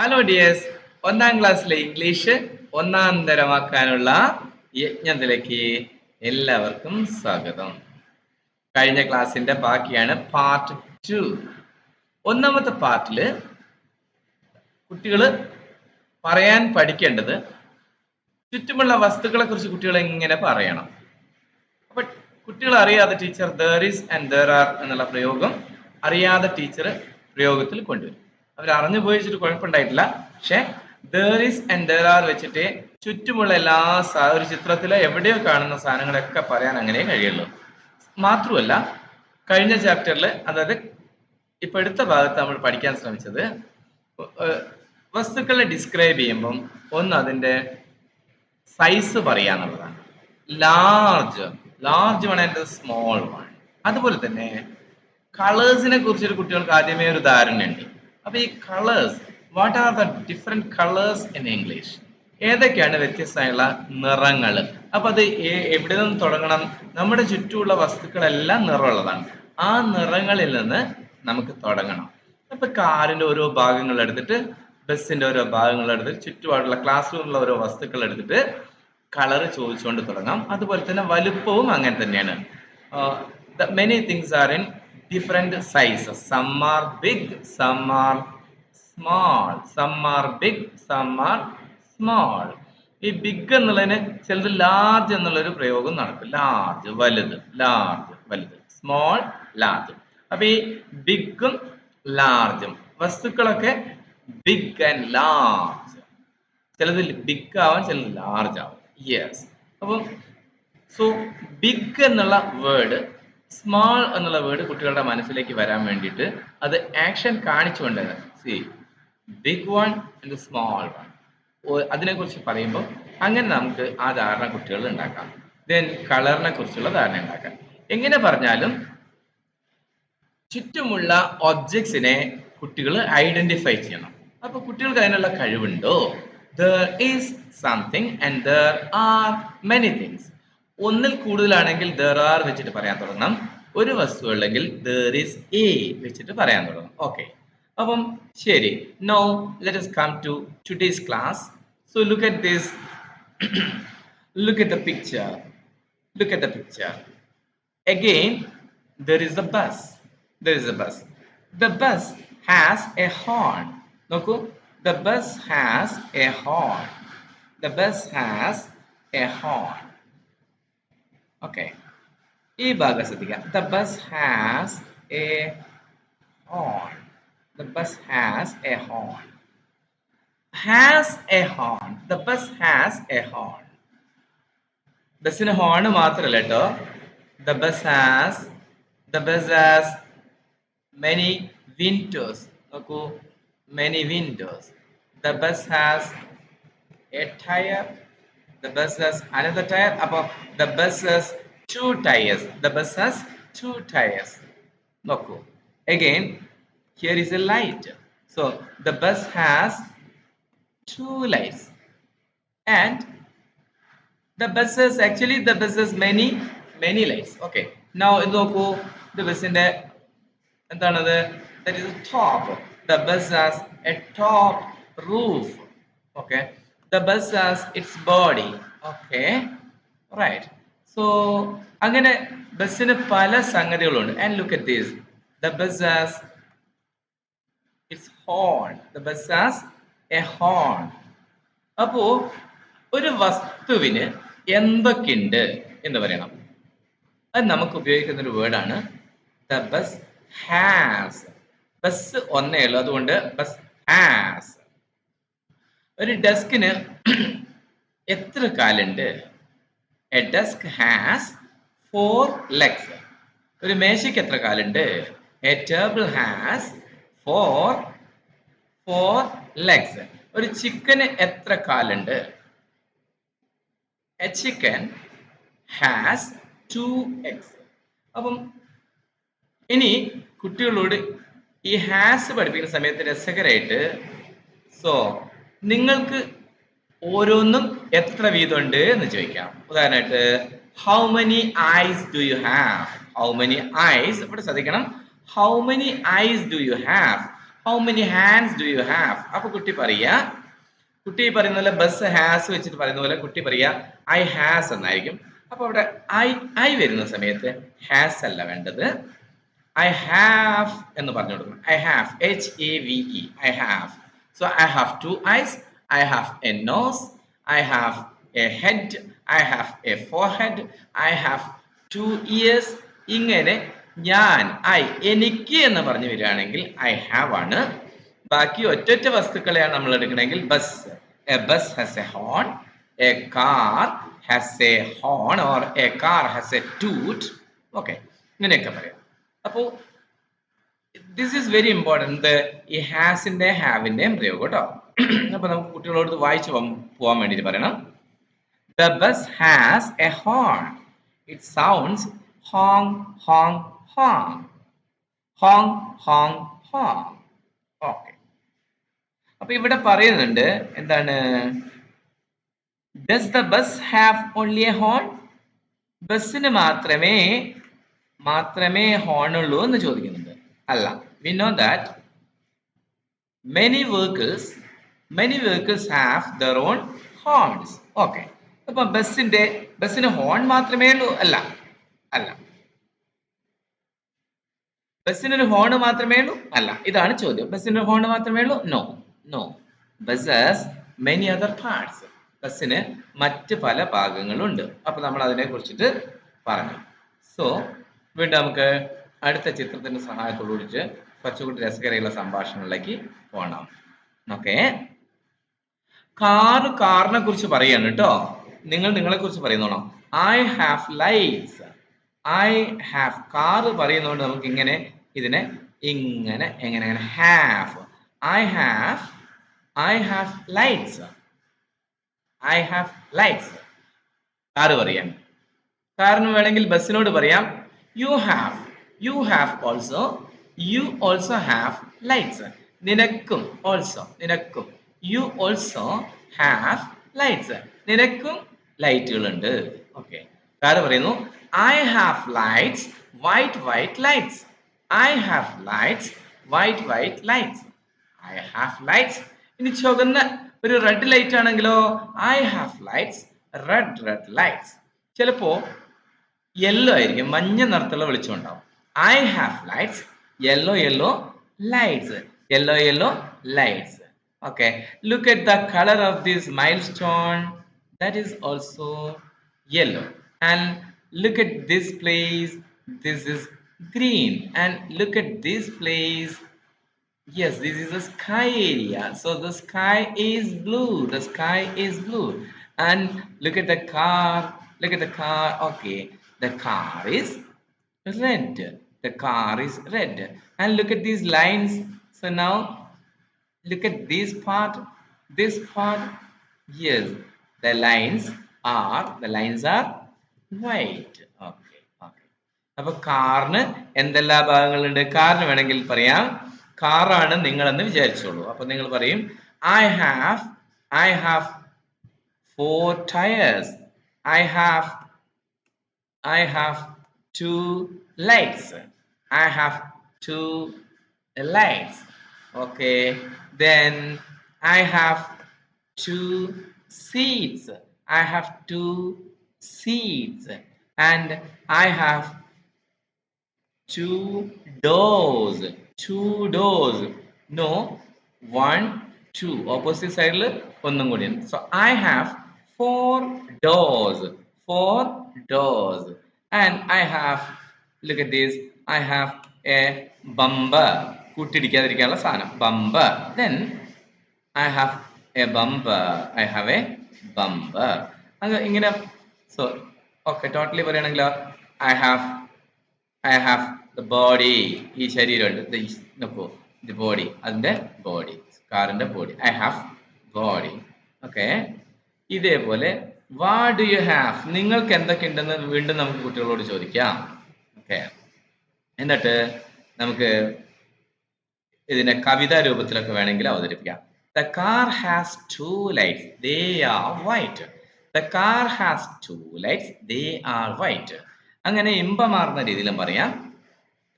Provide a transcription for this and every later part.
Hello dears ഒന്നാം ക്ലാസ്സിലെ English ഒന്നാം തരമാക്കാനുള്ള യജ്ഞത്തിലേക്ക് എല്ലാവർക്കും സ്വാഗതം. കഴിഞ്ഞ ക്ലാസ്സിന്റെ ബാക്കിയാണ് പാർട്ട് ടു ഒന്നാമത്തെ പാർട്ടിൽ കുട്ടികൾ പറയാൻ പഠിക്കേണ്ടത് ചുറ്റുമുള്ള വസ്തുക്കളെ കുറിച്ച് കുട്ടികൾ എങ്ങനെ പറയണം. അപ്പൊ കുട്ടികൾ അറിയാതെ teacher there is and there are എന്നുള്ള പ്രയോഗം അറിയാതെ ടീച്ചർ പ്രയോഗത്തിൽ കൊണ്ടുവരും. അവർ അറിഞ്ഞു പോയിച്ചിട്ട് കുഴപ്പമുണ്ടായിട്ടില്ല. പക്ഷെ there is and there are വെച്ചിട്ട് ചുറ്റുമുള്ള എല്ലാ ഒരു ചിത്രത്തിലെ എവിടെയോ കാണുന്ന സാധനങ്ങളൊക്കെ പറയാൻ അങ്ങനെ കഴിയുള്ളൂ. മാത്രമല്ല കഴിഞ്ഞ ചാപ്റ്ററിൽ അതായത് ഇപ്പൊ അടുത്ത ഭാഗത്ത് നമ്മൾ പഠിക്കാൻ ശ്രമിച്ചത് വസ്തുക്കളെ ഡിസ്ക്രൈബ് ചെയ്യുമ്പം ഒന്ന് അതിന്റെ size പറയാന്നുള്ളതാണ് large large one and small one അതുപോലെ തന്നെ കളേഴ്സിനെ കുറിച്ചൊരു കുട്ടികൾക്ക് ആദ്യമേ ഒരു ധാരണയുണ്ട്. അപ്പൊ ഈ colours what are the different colours in English ഏതൊക്കെയാണ് വ്യത്യസ്തമായുള്ള നിറങ്ങൾ? അപ്പൊ അത് എവിടെ നിന്ന് തുടങ്ങണം? നമ്മുടെ ചുറ്റുമുള്ള വസ്തുക്കളെല്ലാം നിറമുള്ളതാണ്. ആ നിറങ്ങളിൽ നിന്ന് നമുക്ക് തുടങ്ങണം. അപ്പൊ കാറിന്റെ ഓരോ ഭാഗങ്ങൾ എടുത്തിട്ട് ബസ്സിന്റെ ഓരോ ഭാഗങ്ങൾ എടുത്തിട്ട് ചുറ്റുപാടുള്ള ക്ലാസ് റൂമിലുള്ള ഓരോ വസ്തുക്കൾ എടുത്തിട്ട് കളർ ചോദിച്ചുകൊണ്ട് തുടങ്ങാം. അതുപോലെ തന്നെ വലുപ്പവും അങ്ങനെ തന്നെയാണ്. Many things are in different sizes. Some are big, some are small. Some are big, some are small. ഈ ബിഗ് എന്നുള്ളതിന് ചിലത് ലാർജ് എന്നുള്ളൊരു പ്രയോഗം നടക്കും ലാർജ് വലുത് ലാർജ് വലുത് സ്മോൾ ലാർജ് അപ്പൊ ഈ ബിഗും ലാർജും വസ്തുക്കളൊക്കെ ബിഗ് ആൻഡ് ലാർജ് ചിലത് ബിഗ് ആവാം ചിലത് ലാർജ് ആവാം യെസ് അപ്പം സോ ബിഗ് എന്നുള്ള വേർഡ് സ്മാൾ എന്നുള്ള വേർഡ് കുട്ടികളുടെ മനസ്സിലേക്ക് വരാൻ വേണ്ടിയിട്ട് അത് ആക്ഷൻ കാണിച്ചുകൊണ്ട് see big one and small one അതിനെക്കുറിച്ച് പറയുമ്പോൾ അങ്ങനെ നമുക്ക് ആ ധാരണ കുട്ടികൾ ഉണ്ടാക്കാം. ദെൻ കളറിനെ കുറിച്ചുള്ള ധാരണ ഉണ്ടാക്കാം. എങ്ങനെ പറഞ്ഞാലും ചുറ്റുമുള്ള ഒബ്ജക്ട്സിനെ കുട്ടികൾ ഐഡന്റിഫൈ ചെയ്യണം. അപ്പൊ കുട്ടികൾക്ക് അതിനുള്ള കഴിവുണ്ടോ? There is something and there are many things ഒന്നിൽ കൂടുതലാണെങ്കിൽ ദർ ആർ വെച്ചിട്ട് പറയാൻ തുടങ്ങണം ഒരു വസ്തു ഉള്ളെങ്കിൽ ദർ ഈസ് എ വെച്ചിട്ട് പറയാൻ തുടങ്ങും ഓക്കെ അപ്പം ശരി no let come to today's class so look at this look at the picture look at the picture Again, there is a bus. There is a bus. The bus has a horn. നോക്കൂ the bus has a horn. The bus has a horn. Okay. ഈ ഭാഗം ശ്രദ്ധിക്കാം the bus has a horn. The bus has a horn. Has a horn. The bus has a horn. ബസ്സിന് horn മാത്രല്ല കേട്ടോ the bus has the bus has many windows നോക്കൂ many windows the bus has a tyre the bus has another tyre അപ്പോൾ the bus has two tyres the bus has two tyres നോക്കൂ again here is a light so the bus has two lights and the buses actually the buses many many lights okay now ഇത് നോക്കൂ ഇത് ബസിന്റെ എന്താണത് that is top the bus has a top roof okay the bus has its body. Okay. Right. So അങ്ങനെ ബസ്സിന് പല സംഗതികളുണ്ട്. And look at this. The bus has its horn. The bus has a horn. അപ്പോ ഒരു വസ്തുവിന് എന്തൊക്കെയുണ്ട് എന്ന് പറയണം. അത് നമുക്ക് ഉപയോഗിക്കുന്ന ഒരു വേർഡാണ് ദ ബസ് ഹാസ് ബസ് ഒന്നേ ഉള്ളൂ. അതുകൊണ്ട് ബസ് ഹാസ് ഒരു ഡെസ്കിന് എത്ര കാലുണ്ട്? A desk has four legs ഒരു മേശയ്ക്ക് എത്ര കാലുണ്ട്? A table has four four legs ഒരു ചിക്കന് എത്ര കാലുണ്ട്? A chicken has two eggs അപ്പം ഇനി കുട്ടികളോട് ഈ ഹാസ് പഠിപ്പിക്കുന്ന സമയത്ത് രസകരമായിട്ട് സോ നിങ്ങൾക്ക് ഓരോന്നും എത്ര വീതമുണ്ട് എന്ന് ചോദിക്കാം. ഉദാഹരണമായിട്ട് how many eyes do you have how many eyes ഇവിടെ ശ്രദ്ധിക്കണം. How many eyes do you have how many hands do you have അപ്പൊ കുട്ടി പറയാ കുട്ടി പറയുന്ന പോലെ ബസ് ഹാസ് വെച്ചിട്ട് പറയുന്ന പോലെ കുട്ടി പറയാ ഐ ഹാസ് എന്നായിരിക്കും. അപ്പൊ അവിടെ ഐ ഐ വരുന്ന സമയത്ത് ഹാസ് അല്ല വേണ്ടത്. ഐ ഹാവ് എന്ന് പറഞ്ഞു കൊടുക്കണം. I have H A V E I have so I have two eyes, I have a nose, I have a head, I have a forehead, I have two ears. ഇങ്ങനെ ഞാൻ I എനിക്ക് എന്ന് പറഞ്ഞു വരികയാണെങ്കിൽ I have ആണ്. ബാക്കി ഒറ്റൊറ്റ വസ്തുക്കളെയാണ് നമ്മൾ എടുക്കണമെങ്കിൽ bus a bus has a horn a car has a horn or a car has a toot okay ഇങ്ങനെയൊക്കെ പറയാം. അപ്പോൾ ദിസ് ഈസ് വെരി ഇമ്പോർട്ടന്റ് ഈ ഹാസിന്റെ ഹാവിന്റെയും പ്രയോഗം കേട്ടോ. അപ്പൊ നമുക്ക് കുട്ടികളോട് വായിച്ച് പോകാൻ വേണ്ടിയിട്ട് പറയണം. The bus has a horn it sounds Hong Hong Hong Hong Hong Hong okay അപ്പൊ ഇവിടെ പറയുന്നുണ്ട് എന്താണ്? Does the bus have only a horn ബസ്സിന് മാത്രമേ മാത്രമേ ഹോൺ ഉള്ളൂ എന്ന് ചോദിക്കുന്നുണ്ട് അല്ല. We know that many workers many workers have their own horns okay അപ്പൊ ബസ്സിന്റെ ബസ്സിന് ഹോൺ മാത്രമേ ഉള്ളൂ. അല്ല. അല്ല. ബസ്സിനൊരു ഹോൺ മാത്രമേ ഉള്ളൂ. അല്ല. ഇതാണ് ചോദ്യം. ബസ്സിന് ഹോൺ മാത്രമേ ഉള്ളൂ? No no buses many other parts ബസ്സിന് മറ്റ് പല ഭാഗങ്ങളുണ്ട്. അപ്പൊ നമ്മൾ അതിനെ കുറിച്ചിട്ട് പറഞ്ഞു. സോ വീണ്ടും നമുക്ക് അടുത്ത ചിത്രത്തിന്റെ സഹായത്തോടുകൂടിച്ച് കുറച്ചുകൂടി രസകരമുള്ള സംഭാഷണങ്ങളിലേക്ക് പോകണം ഓക്കെ കാറ് കാറിനെ കുറിച്ച് പറയാണ് കേട്ടോ. നിങ്ങൾ നിങ്ങളെ കുറിച്ച് പറയുന്നോണം I have lights I have car പറയുന്നതുകൊണ്ട് നമുക്ക് ഇങ്ങനെ ഇതിനെ ഇങ്ങനെ എങ്ങനെ എങ്ങനെ have I have I have lights I have lights car പറയാം. കാറിന് വേണമെങ്കിൽ ബസ്സിനോട് പറയാം. You have you have also you also have lights നിനക്കും ഓൾസോ നിനക്കും. യു ഓൾസോ ഹാവ് ലൈറ്റ്സ് നിനക്കും ലൈറ്റുകളുണ്ട് ഓക്കെ കാറ് പറയുന്നു I have lights white white lights I have lights white white lights I have lights ഇനി ചുവന്ന ഒരു red light ആണെങ്കിലോ I have lights red red lights ചിലപ്പോ യെല്ലോ ആയിരിക്കും മഞ്ഞ നിറത്തുള്ള വെളിച്ചം ഉണ്ടാവും. I have lights. Yellow, yellow lights. Yellow, yellow lights. Okay. Look at the color of this milestone. That is also yellow. And look at this place. This is green. And look at this place. Yes, this is a sky area. So the sky is blue. The sky is blue. And look at the car. Look at the car. Okay. The car is red. The car is red. And look at these lines. So now look at this part. This part. Yes. The lines are the lines are white. Okay. Okay. അപ്പൊ കാറിന് എന്തെല്ലാം ഭാഗങ്ങളുണ്ട് കാറിന് വേണമെങ്കിൽ പറയാം കാറാണ് നിങ്ങളെന്ന് വിചാരിച്ചോളൂ അപ്പൊ നിങ്ങൾ പറയും i have I have four tires i have i have two legs. I have two legs. Okay. Then I have two seeds. I have two seeds. And I have two doors. Two doors. No. One, two. Opposite side. So I have four doors. Four doors. And I have look at this. I have a bumper. കൂട്ടിടിക്കാതിരിക്കാനുള്ള സാധനം. Bumper. Then I have a bumper. I have a bumper. അത് ഇങ്ങനെ so okay totally പറയുകയാണെങ്കിലോ I have I have the body ഈ ശരീരമുണ്ട്. നോക്കൂ. The body അതിന്റെ body കാറിന്റെ body I have body okay ഇതേപോലെ വാ ഡു യു ഹാവ് നിങ്ങൾക്ക് എന്തൊക്കെ ഉണ്ടെന്ന് വീണ്ടും നമുക്ക് കുട്ടികളോട് ചോദിക്കാം. എന്നിട്ട് നമുക്ക് ഇതിനെ കവിതാ രൂപത്തിലൊക്കെ വേണമെങ്കിൽ അവതരിപ്പിക്കാം. The car has two lights they are white the car has two lights they are white അങ്ങനെ ഇമ്പമാർന്ന രീതിയിലും പറയാം.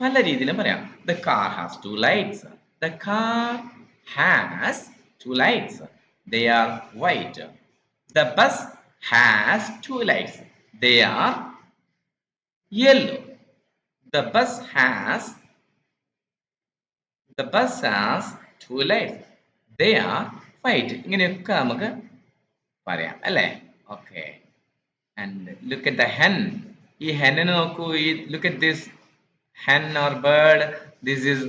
പല രീതിയിലും പറയാം. The car has two lights the car has two lights they are white the bus has two lights they are yellow. The bus has the bus has two lights. They are white. ഇങ്ങനെയൊക്കെ നമുക്ക് പറയാം അല്ലേ? Okay and look at the hen ഈ ഹെന്നിനെ നോക്കൂ. ഈ look at this hen or bird this is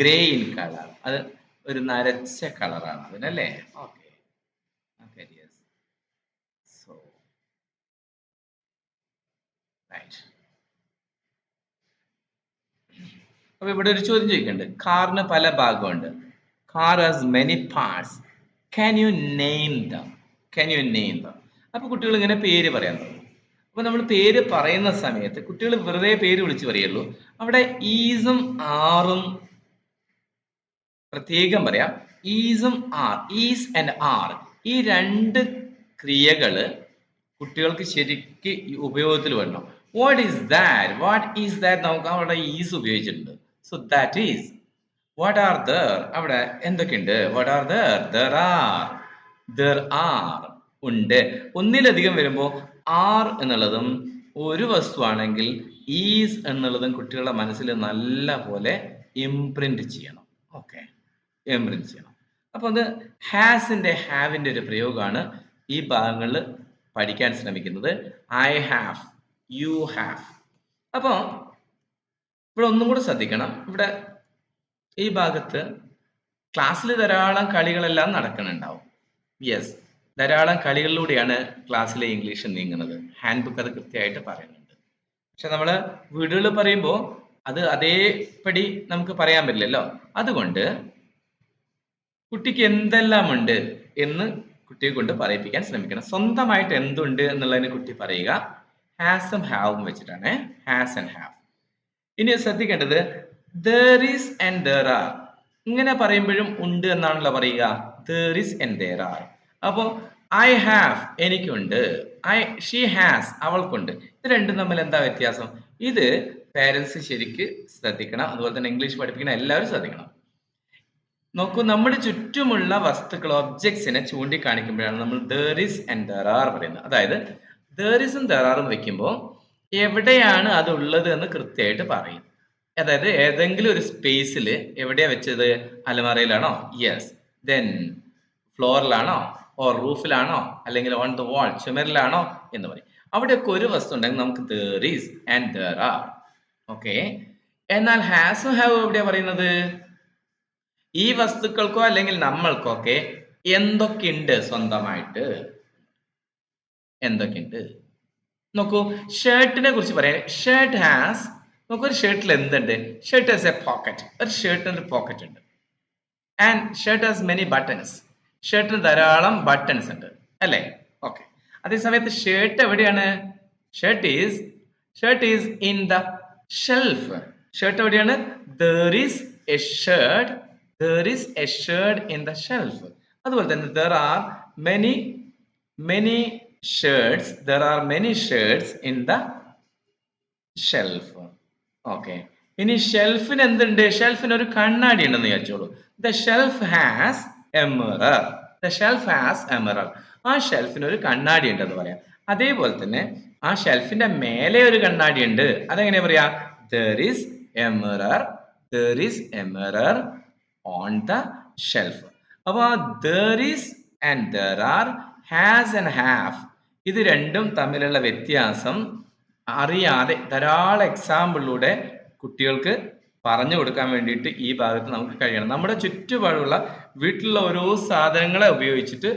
grey in colour അത് ഒരു നരച്ച കളറാണ് അതിനല്ലേ? ഓക്കെ യെസ് സോ റൈറ്റ് അപ്പൊ ഇവിടെ ഒരു ചോദ്യം ചോദിക്കുന്നുണ്ട് കാറിന് പല ഭാഗമുണ്ട്. Car has many parts can you name the can you name the അപ്പൊ കുട്ടികൾ ഇങ്ങനെ പേര് പറയാൻ തുടങ്ങും. അപ്പൊ നമ്മൾ പേര് പറയുന്ന സമയത്ത് കുട്ടികൾ വെറുതെ പേര് വിളിച്ച് പറയുള്ളൂ. അവിടെ ഈസും ആറും പ്രത്യേകം പറയാം. ഈസും ആർ ഈസ് ആൻഡ് ആർ ഈ രണ്ട് ക്രിയകൾ കുട്ടികൾക്ക് ശരിക്ക് ഉപയോഗത്തിൽ വരണം. What is that what is that നമുക്ക് അവിടെ ഈസ് ഉപയോഗിച്ചിട്ടുണ്ട്. So that is what are there അവിടെ എന്തൊക്കെയുണ്ട്? What are there there are there are ഉണ്ട്. ഒന്നിലധികം വരുമ്പോൾ ആർ എന്നുള്ളതും ഒരു വസ്തുവാണെങ്കിൽ ഈസ് എന്നുള്ളതും കുട്ടികളുടെ മനസ്സിൽ നല്ല പോലെ ഇംപ്രിന്റ് ചെയ്യണം. ഓക്കെ ഇംപ്രിന്റ് ചെയ്യണം. അപ്പൊ അത് ഹാസിന്റെ ഹാവിന്റെ ഒരു പ്രയോഗമാണ് ഈ ഭാഗങ്ങളിൽ പഠിക്കാൻ ശ്രമിക്കുന്നത്. ഐ ഹാവ് യു ഹാവ് അപ്പോൾ ഇവിടെ ഒന്നും കൂടെ ശ്രദ്ധിക്കണം. ഇവിടെ ഈ ഭാഗത്ത് ക്ലാസ്സിൽ ധാരാളം കളികളെല്ലാം നടക്കുന്നുണ്ടാവും. യെസ് ധാരാളം കളികളിലൂടെയാണ് ക്ലാസ്സിലെ ഇംഗ്ലീഷ് നീങ്ങുന്നത്. ഹാൻഡ് ബുക്ക് അത് കൃത്യമായിട്ട് പറയുന്നുണ്ട്. പക്ഷെ നമ്മൾ വീടുകൾ പറയുമ്പോൾ അത് അതേപടി നമുക്ക് പറയാൻ പറ്റില്ലല്ലോ. അതുകൊണ്ട് കുട്ടിക്ക് എന്തെല്ലാം ഉണ്ട് എന്ന് കുട്ടിയെ കൊണ്ട് പറയിപ്പിക്കാൻ ശ്രമിക്കണം. സ്വന്തമായിട്ട് എന്തുണ്ട് എന്നുള്ളതിന് കുട്ടി പറയുക. ഹാസും ഹാവും വെച്ചിട്ടാണ്. ഹാസ് ആൻഡ് ഹാവ് ഇനി ശ്രദ്ധിക്കേണ്ടത് there is and there are ഇങ്ങനെ പറയുമ്പോഴും ഉണ്ട് എന്നാണല്ലോ പറയുക. There is and there are അപ്പോൾ ഐ ഹാവ് എനിക്കുണ്ട്. ഐ ഷീ ഹാസ് അവൾക്കുണ്ട്. ഇത് രണ്ടും തമ്മിൽ എന്താ വ്യത്യാസം? ഇത് പേരൻസ് ശരിക്ക് ശ്രദ്ധിക്കണം. അതുപോലെ തന്നെ ഇംഗ്ലീഷ് പഠിപ്പിക്കുന്ന എല്ലാവരും ശ്രദ്ധിക്കണം. നോക്കൂ നമ്മുടെ ചുറ്റുമുള്ള വസ്തുക്കൾ ഒബ്ജക്ട്സിനെ ചൂണ്ടിക്കാണിക്കുമ്പോഴാണ് നമ്മൾ there is and there are പറയുന്നത്. അതായത് ദർ ഇസും ദർ ആറും വെക്കുമ്പോൾ എവിടെയാണ് അത് ഉള്ളത് എന്ന് കൃത്യമായിട്ട് പറയും. അതായത് ഏതെങ്കിലും ഒരു സ്പേസിൽ എവിടെയാ വെച്ചത്? അലമാറയിലാണോ യെസ് ദെൻ ഫ്ലോറിലാണോ ഓർ റൂഫിലാണോ അല്ലെങ്കിൽ ഓൺ ദ വാൾ ചുമരിലാണോ? എന്ന് പറയും. അവിടെയൊക്കെ ഒരു വസ്തു ഉണ്ടെങ്കിൽ നമുക്ക് there is and there are okay എന്നാൽ ഹാസ് ഹാവ് എവിടെയാ പറയുന്നത്? ഈ വസ്തുക്കൾക്കോ അല്ലെങ്കിൽ നമ്മൾക്കോ ഒക്കെ എന്തൊക്കെയുണ്ട് സ്വന്തമായിട്ട്? എന്തൊക്കെയുണ്ട്? നോക്കൂ ഷർട്ടിനെ കുറിച്ച് പറയാം. ഷർട്ട് ഹാസ് നോക്കൂ ഒരു ഷർട്ടിൽ എന്തുണ്ട്? ഷർട്ട് ഹാസ് എ പോക്കറ്റ് ഒരു ഷർട്ടിന് ഒരു പോക്കറ്റ് ഉണ്ട്. And shirt has many buttons ഷർട്ടിന് ധാരാളം ബട്ടൺസ് ഉണ്ട്. അല്ലേ? ഓക്കെ അതേസമയത്ത് ഷർട്ട് എവിടെയാണ്? Shirt is shirt is in the shelf shirt എവിടെയാണ്? There is a shirt there is a shirt in the shelf അതുപോലെ തന്നെ there are many many shirts there are many shirts in the shelf okay ഇനി ഷെൽഫിന് എന്തുണ്ട്? ഷെൽഫിന് ഒരു കണ്ണാടി ഉണ്ടെന്ന് വിചാരിച്ചോളൂ. The shelf has a mirror the shelf has a mirror ആ ഷെൽഫിന് ഒരു കണ്ണാടി ഉണ്ടെന്ന് പറയാം. അതേപോലെ തന്നെ ആ ഷെൽഫിന്റെ മേലെ ഒരു കണ്ണാടി ഉണ്ട്. അതെങ്ങനെ പറയാ? There is a mirror there is a mirror on the shelf അപ്പൊ there is and there are has and have ഇത് രണ്ടും തമ്മിലുള്ള വ്യത്യാസം അറിയാതെ ധാരാളം എക്സാമ്പിളിലൂടെ കുട്ടികൾക്ക് പറഞ്ഞു കൊടുക്കാൻ വേണ്ടിയിട്ട് ഈ ഭാഗത്ത് നമുക്ക് കഴിയണം. നമ്മുടെ ചുറ്റുപാടുള്ള വീട്ടിലുള്ള ഓരോ സാധനങ്ങളെ ഉപയോഗിച്ചിട്ട്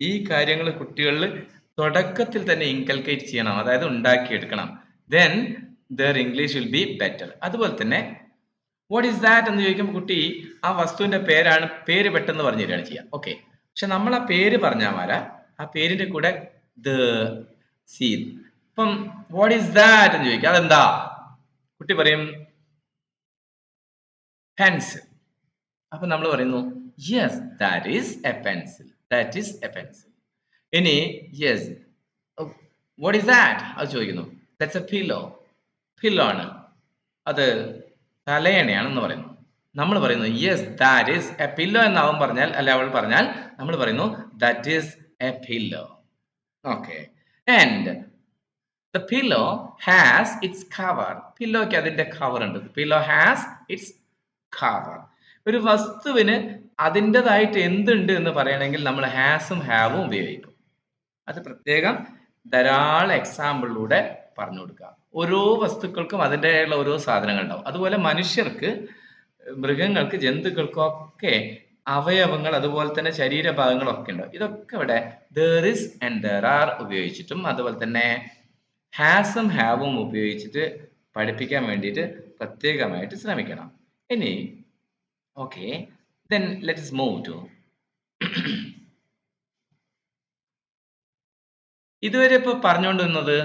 ഈ കാര്യങ്ങൾ കുട്ടികളിൽ തുടക്കത്തിൽ തന്നെ ഇൻകൽക്കേറ്റ് ചെയ്യണം. അതായത് ഉണ്ടാക്കിയെടുക്കണം. Then their English will be better അതുപോലെ തന്നെ വാട്ട് ഈസ് ദാറ്റ് എന്ന് ചോദിക്കുമ്പോൾ കുട്ടി ആ വസ്തുവിന്റെ പേരാണ് പേര് പെട്ടെന്ന് പറഞ്ഞു തരികയാണ് ചെയ്യുക. ഓക്കെ പക്ഷെ നമ്മൾ ആ പേര് പറഞ്ഞാൽ മാല ആ പേരിന്റെ കൂടെ ദ സീ ഇപ്പം വാട്ട് ഈസ് ദാറ്റ് എന്ന് ചോദിക്കുക അതെന്താ? കുട്ടി പറയും പെൻസിൽ അപ്പൊ നമ്മൾ പറയുന്നു yes that is a pencil that is a pencil ഇനി യെസ് വാട്ട് ഈസ് ദാറ്റ് അത് ചോദിക്കുന്നു. ദാറ്റ്സ് എ പില്ലോ പില്ലോ ആണ്. അത് തലയണയാണെന്ന് പറയുന്നു. നമ്മൾ പറയുന്നു yes that is a pillow എന്ന് അവൻ പറഞ്ഞാൽ അല്ല അവൾ പറഞ്ഞാൽ നമ്മൾ പറയുന്നു that is a pillow okay and the pillow has its cover പില്ലോയ്ക്ക് അതിന്റെ കവർ ഉണ്ട്. പില്ലോ ഹാസ് ഇറ്റ്സ് കവർ ഒരു വസ്തുവിന് അതിന്റെതായിട്ട് എന്തുണ്ട് എന്ന് പറയണമെങ്കിൽ നമ്മൾ ഹാസും ഹാവും ഉപയോഗിക്കും. അത് പ്രത്യേകം ധാരാളം എക്സാമ്പിളിലൂടെ പറഞ്ഞു കൊടുക്കുക. ഓരോ വസ്തുക്കൾക്കും അതിന്റെതായുള്ള ഓരോ സാധനങ്ങൾ ഉണ്ടാവും അതുപോലെ മനുഷ്യർക്ക് മൃഗങ്ങൾക്ക് ജന്തുക്കൾക്കും ഒക്കെ അവയവങ്ങൾ അതുപോലെ തന്നെ ശരീരഭാഗങ്ങളൊക്കെ ഉണ്ട് ഇതൊക്കെ ഇവിടെ there is and there are ഉപയോഗിച്ചിട്ടും അതുപോലെ തന്നെ ഹാസും ഹാവും ഉപയോഗിച്ചിട്ട് പഠിപ്പിക്കാൻ വേണ്ടിയിട്ട് പ്രത്യേകമായിട്ട് ശ്രമിക്കണം. ഇനി okay then let's move to ഇതുവരെ ഇപ്പൊ പറഞ്ഞുകൊണ്ടിരുന്നത്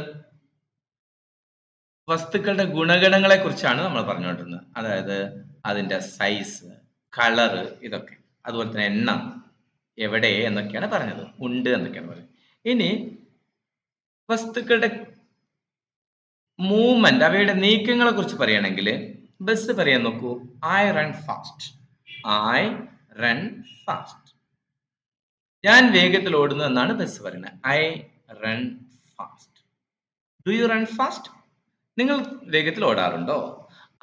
വസ്തുക്കളുടെ ഗുണഗണങ്ങളെ കുറിച്ചാണ് നമ്മൾ പറഞ്ഞുകൊണ്ടിരുന്നത്. അതായത് അതിന്റെ സൈസ് കളറ് ഇതൊക്കെ. അതുപോലെ തന്നെ എണ്ണം എവിടെ എന്നൊക്കെയാണ് പറഞ്ഞത് ഉണ്ട് എന്നൊക്കെയാണ് പറഞ്ഞത്. ഇനി വസ്തുക്കളുടെ മൂവ്മെന്റ് അവയുടെ നീക്കങ്ങളെ കുറിച്ച് പറയുകയാണെങ്കിൽ ബസ് പറയാൻ നോക്കൂ I run fast I run fast ഞാൻ വേഗത്തിൽ ഓടുന്നു എന്നാണ് ബസ് പറയുന്നത്. I run fast do you run fast നിങ്ങൾ വേഗത്തിൽ ഓടാറുണ്ടോ?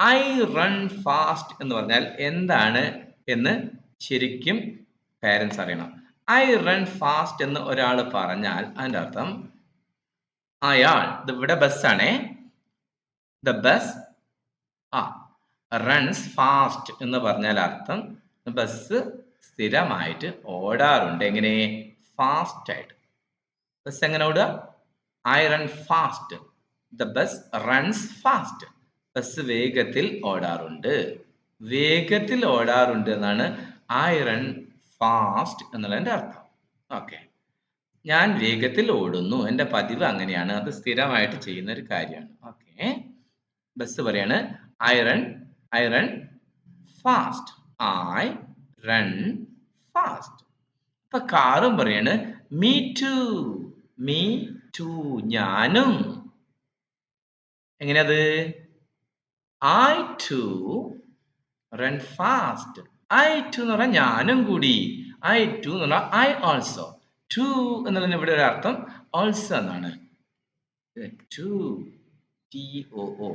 ഐ റൺ ഫാസ്റ്റ് എന്ന് പറഞ്ഞാൽ എന്താണ് എന്ന് ശരിക്കും പാരൻസ് അറിയണം. ഐ റൺ ഫാസ്റ്റ് എന്ന് ഒരാൾ പറഞ്ഞാൽ അതിന്റെ അർത്ഥം അയാൾ ഇവിടെ ബസ്സാണേ ദ ബസ് ആ റൺസ് ഫാസ്റ്റ് എന്ന് പറഞ്ഞാൽ അർത്ഥം ബസ് സ്ഥിരമായിട്ട് ഓടാറുണ്ട്. എങ്ങനെ? ഫാസ്റ്റ് ആയിട്ട്. ബസ് എങ്ങനെ ഓടുക? I run fast the bus runs fast bus വേഗത്തിൽ ഓടാറുണ്ട്. വേഗത്തിൽ ഓടാറുണ്ട് എന്നാണ് ഐ റൺ ഫാസ്റ്റ് എന്നുള്ളതിന്റെ അർത്ഥം. ഓക്കെ ഞാൻ വേഗത്തിൽ ഓടുന്നു. എന്റെ പതിവ് അങ്ങനെയാണ്. അത് സ്ഥിരമായിട്ട് ചെയ്യുന്ന ഒരു കാര്യമാണ്. ഓക്കെ ബസ് പറയാണ് I run I run fast I run fast അപ്പൊ കാറും പറയാണ് മീ ടു മീ ടു ഞാനും. എങ്ങനെയത് I too run fast I too എന്ന് പറഞ്ഞാൽ ഞാനും കൂടി. ഐ ടു എന്ന് പറഞ്ഞാൽ ഐ ഓൾസോ ടു എന്നുള്ളതിന് ഇവിടെ ഒരു അർത്ഥം ഓൾസോ എന്നാണ്. ടു ടി ഒ ഒ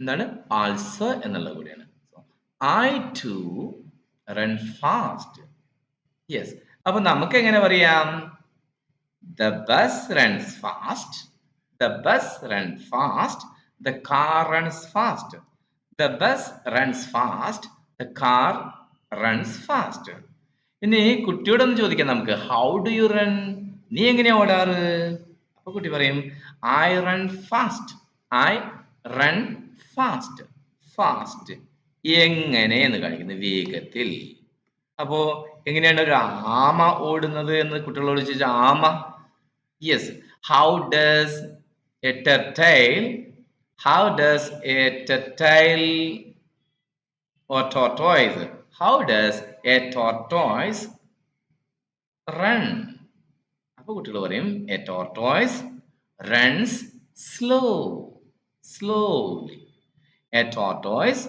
എന്താണ്? ആൾസോ എന്നുള്ളത് കൂടിയാണ്. I too run fast yes അപ്പൊ നമുക്ക് എങ്ങനെ പറയാം? The bus runs fast the bus run fast the car runs fast the bus runs fast the car runs fast ഇനി കുട്ടിയോടൊന്ന് ചോദിക്കാം നമുക്ക്. ഹൗ ഡു യു റൺ നീ എങ്ങനെയാ ഓടാറ്? അപ്പൊ കുട്ടി പറയും I run fast I run fast fast എങ്ങനെ? എന്ന് കാണിക്കുന്നു. വേഗത്തിൽ. അപ്പോ എങ്ങനെയാണ് ഒരു ആമ ഓടുന്നത് എന്ന് കുട്ടികളോട് ചോദിച്ചാൽ ആമ. Yes how does a turtle how does a turtle or tortoise how does a tortoise run അപ്പൊ കുട്ടികൾ പറയും a tortoise runs slow slowly a tortoise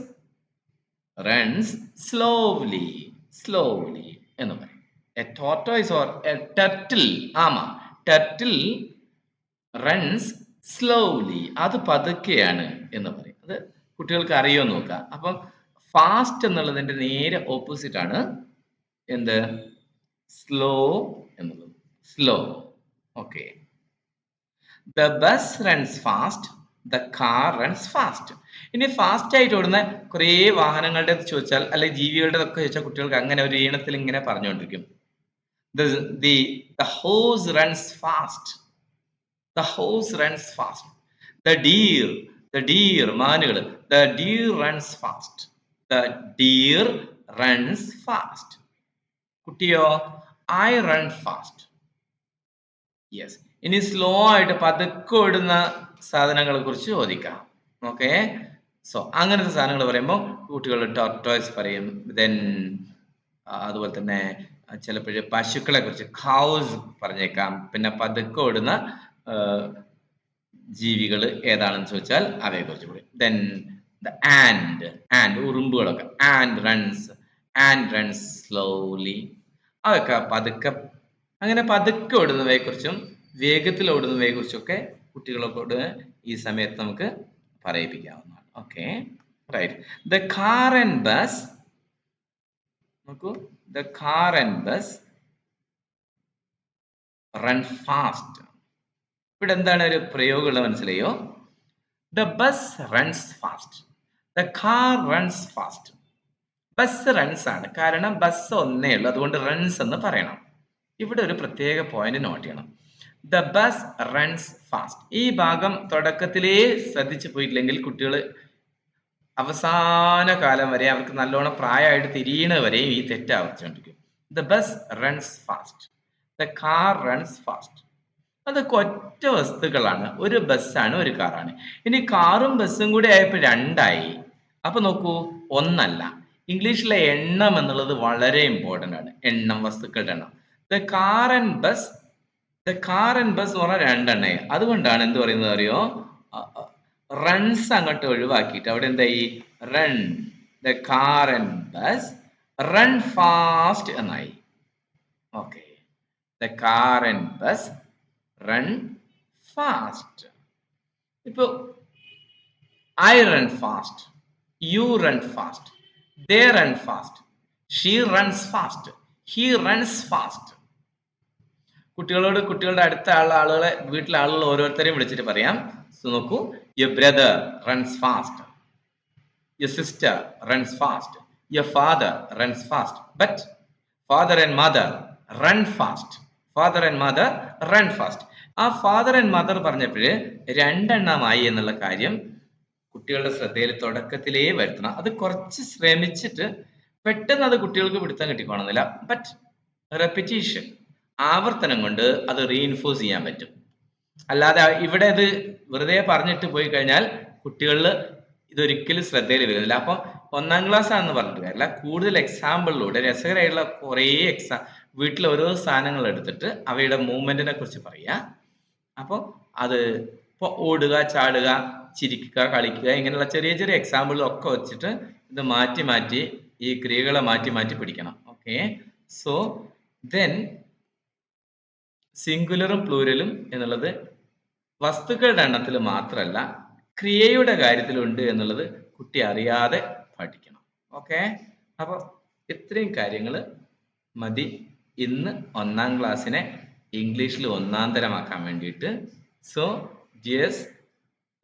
runs slowly slowly എന്ന് പറയും a tortoise or a turtle ആമ turtle runs slowly. അത് പതുക്കെയാണ് എന്ന് പറയും. അത് കുട്ടികൾക്ക് അറിയോ നോക്കുക അപ്പം ഫാസ്റ്റ് എന്നുള്ളതിന്റെ നേരെ ഓപ്പോസിറ്റ് ആണ് എന്ത്? സ്ലോ എന്നുള്ളത്. Slow okay the bus runs fast the car runs fast ഇനി ഫാസ്റ്റ് ആയിട്ട് ഓടുന്ന കുറേ വാഹനങ്ങളുടെ ചോദിച്ചാൽ അല്ലെങ്കിൽ ജീവികളുടെ ഒക്കെ ചോദിച്ചാൽ കുട്ടികൾക്ക് അങ്ങനെ ഒരു ഈണത്തിൽ ഇങ്ങനെ പറഞ്ഞുകൊണ്ടിരിക്കും. The the horse runs fast the horse runs fast the deer the deer മാനുകൾ. The deer runs fast the deer runs fast കുട്ടിയോ ഐ റൺ ഫാസ്റ്റ് യെസ് ഇനി സ്ലോ ആയിട്ട് പതുക്കെ ഓടുന്ന സാധനങ്ങളെ കുറിച്ച് ചോദിക്കാം. ഓക്കെ സോ അങ്ങനത്തെ സാധനങ്ങൾ പറയുമ്പോൾ കുട്ടികൾ ടോർട്ടോയ്സ് പറയും. ദെൻ അതുപോലെ തന്നെ ചിലപ്പോഴ് പശുക്കളെ കുറിച്ച് ഖൗസ് പറഞ്ഞേക്കാം. പിന്നെ പതുക്കെ ഓടുന്ന ജീവികൾ ഏതാണെന്ന് ചോദിച്ചാൽ അവയെ കുറിച്ച് പറയും. Then the ant ant ഉറുമ്പുകളൊക്കെ. Ant runs ant runs slowly അതൊക്കെ പതുക്കെ അങ്ങനെ പതുക്കെ ഓടുന്നവയെ കുറിച്ചും വേഗത്തിൽ ഓടുന്നവയെ കുറിച്ചൊക്കെ കുട്ടികളോട് ഈ സമയത്ത് നമുക്ക് പറയിപ്പിക്കാവുന്നതാണ്. Okay right the car and bus നോക്കൂ. The car and bus run fast ഇവിടെ എന്താണ് ഒരു പ്രയോഗമുള്ള മനസ്സിലായോ? The bus runs fast the car runs fast bus runs ആണ്. കാരണം ബസ് ഒന്നേ ഉള്ളൂ. അതുകൊണ്ട് റൺസ് എന്ന് പറയണം. ഇവിടെ ഒരു പ്രത്യേക പോയിന്റ് നോട്ട് ചെയ്യണം. ദ ബസ് റൺസ് ഫാസ്റ്റ് ഈ ഭാഗം തുടക്കത്തിലേ ശ്രദ്ധിച്ചു പോയിട്ടില്ലെങ്കിൽ കുട്ടികൾ അവസാന കാലം വരെ അവർക്ക് നല്ലോണം പ്രായമായിട്ട് തിരിയണ വരെയും ഈ തെറ്റ് ആവർത്തിച്ചുകൊണ്ടിരിക്കും. The bus runs fast the car runs fast അതൊക്കെ ഒറ്റ വസ്തുക്കളാണ്. ഒരു ബസ്സാണ് ഒരു കാറാണ്. ഇനി കാറും ബസ്സും കൂടി ആയപ്പോൾ രണ്ടായി. അപ്പൊ നോക്കൂ ഒന്നല്ല. ഇംഗ്ലീഷിലെ എണ്ണം എന്നുള്ളത് വളരെ ഇമ്പോർട്ടന്റ് ആണ്. എണ്ണം വസ്തുക്കളുടെ എണ്ണം. The car and bus the car and bus എന്ന് പറഞ്ഞാൽ രണ്ടെണ്ണേ. അതുകൊണ്ടാണ് എന്ത് പറയുന്നത് അറിയോ? റൺസ് അങ്ങോട്ട് ഒഴിവാക്കിയിട്ട് അവിടെ എന്തായി? Run the car and bus run fast എന്നായി. Okay the car and bus run fast ഇപ്പോ I run fast you run fast they run fast she runs fast he runs fast കുട്ടികളോട് കുട്ടികളുടെ അടുത്ത ആളെ ആളുകളെ വീട്ടിലെ ആളുകൾ ഓരോരുത്തരെയും വിളിച്ചിട്ട് പറയാം. നോക്കൂ. Your brother runs fast your sister runs fast your father runs fast but father and mother run fast father and mother run fast ആ ഫാദർ ആൻഡ് മദർ പറഞ്ഞപ്പോഴ് രണ്ടെണ്ണമായി എന്നുള്ള കാര്യം കുട്ടികളുടെ ശ്രദ്ധയിൽ തുടക്കത്തിലേ വരുത്തണം. അത് കുറച്ച് ശ്രമിച്ചിട്ട് പെട്ടെന്ന് അത് കുട്ടികൾക്ക് പിടുത്തം കിട്ടിക്കോണമെന്നില്ല ബട്ട് റെപ്പിറ്റീഷൻ ആവർത്തനം കൊണ്ട് അത് റീഇൻഫോഴ്സ് ചെയ്യാൻ പറ്റും. അല്ലാതെ ഇവിടെ അത് വെറുതെ പറഞ്ഞിട്ട് പോയി കഴിഞ്ഞാൽ കുട്ടികളിൽ ഇതൊരിക്കലും ശ്രദ്ധയിൽ വരുന്നില്ല. അപ്പം ഒന്നാം ക്ലാസ് ആണെന്ന് പറഞ്ഞിട്ട് കാര്യമില്ല. കൂടുതൽ എക്സാമ്പിളിലൂടെ രസകരമായിട്ടുള്ള കുറേ എക്സാം വീട്ടിൽ ഓരോ സാധനങ്ങൾ എടുത്തിട്ട് അവയുടെ മൂവ്മെന്റിനെ കുറിച്ച് പറയുക. അപ്പോൾ അത് ഇപ്പോൾ ഓടുക ചാടുക ചിരിക്കുക കളിക്കുക ഇങ്ങനെയുള്ള ചെറിയ ചെറിയ എക്സാമ്പിളൊക്കെ വെച്ചിട്ട് ഇത് മാറ്റി മാറ്റി ഈ ക്രിയകളെ മാറ്റി മാറ്റി പിടിക്കണം. ഓക്കെ സോ ദെൻ സിംഗുലറും പ്ലൂരലും എന്നുള്ളത് വസ്തുക്കളുടെ എണ്ണത്തിൽ മാത്രമല്ല ക്രിയയുടെ കാര്യത്തിലുണ്ട് എന്നുള്ളത് കുട്ടി അറിയാതെ പഠിക്കണം. ഓക്കെ അപ്പോൾ ഇത്രയും കാര്യങ്ങൾ മതി. ഇന്ന് ഒന്നാം ക്ലാസ്സിനെ ഇംഗ്ലീഷിൽ ഒന്നാം തരമാക്കാൻ വേണ്ടിയിട്ട്. സോ ജിയസ്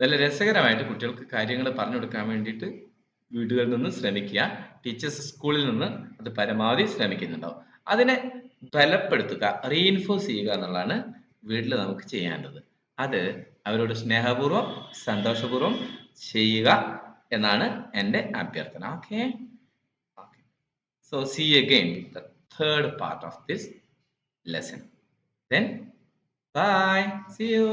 നല്ല രസകരമായിട്ട് കുട്ടികൾക്ക് കാര്യങ്ങൾ പറഞ്ഞു കൊടുക്കാൻ വേണ്ടിയിട്ട് വീടുകളിൽ നിന്ന് ശ്രമിക്കുക. ടീച്ചേഴ്സ് സ്കൂളിൽ നിന്ന് അത് പരമാവധി ശ്രമിക്കുന്നുണ്ടാവും. അതിനെ ബലപ്പെടുത്തുക റീഇൻഫോഴ്സ് ചെയ്യുക എന്നുള്ളതാണ് വീട്ടിൽ നമുക്ക് ചെയ്യേണ്ടത്. അത് അവരോട് സ്നേഹപൂർവം സന്തോഷപൂർവം ചെയ്യുക എന്നാണ് എന്റെ അഭ്യർത്ഥന. Okay so see again the third part of this lesson then bye see you